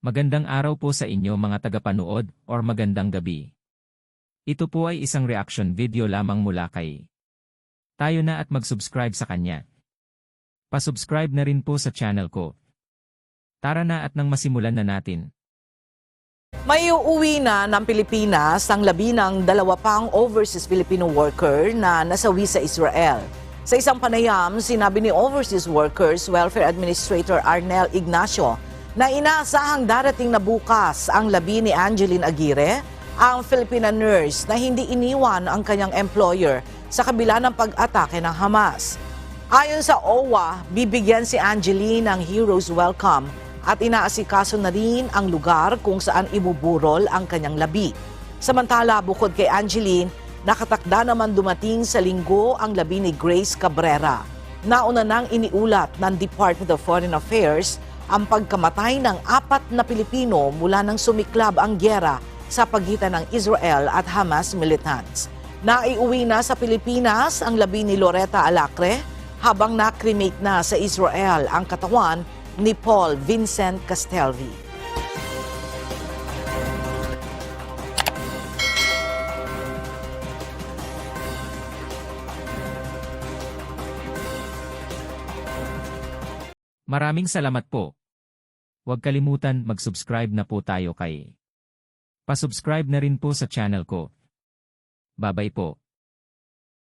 Magandang araw po sa inyo mga tagapanood or magandang gabi. Ito po ay isang reaction video lamang mula kay. Tayo na at mag-subscribe sa kanya. Pasubscribe na rin po sa channel ko. Tara na at nang masimulan na natin. May uuwi na ng Pilipinas ang labi ng dalawa pang overseas Filipino worker na nasawi sa Israel. Sa isang panayam, sinabi ni Overseas Workers Welfare Administrator Arnel Ignacio na inaasahang darating na bukas ang labi ni Angeline Aguirre, ang Filipina nurse na hindi iniwan ang kanyang employer sa kabila ng pag-atake ng Hamas. Ayon sa OWA, bibigyan si Angeline ng Heroes Welcome at inaasikaso na rin ang lugar kung saan ibuburol ang kanyang labi. Samantala, bukod kay Angeline, nakatakda naman dumating sa linggo ang labi ni Grace Cabrera. Nauna nang iniulat ng Department of Foreign Affairs ang pagkamatay ng apat na Pilipino mula nang sumiklab ang gyera sa pagitan ng Israel at Hamas militants. Naiuwi na sa Pilipinas ang labi ni Loretta Alacre habang na-cremate na sa Israel ang katawan ni Paul Vincent Castelvi. Maraming salamat po. Huwag kalimutan mag-subscribe na po tayo kay. Pasubscribe na rin po sa channel ko. Babay po.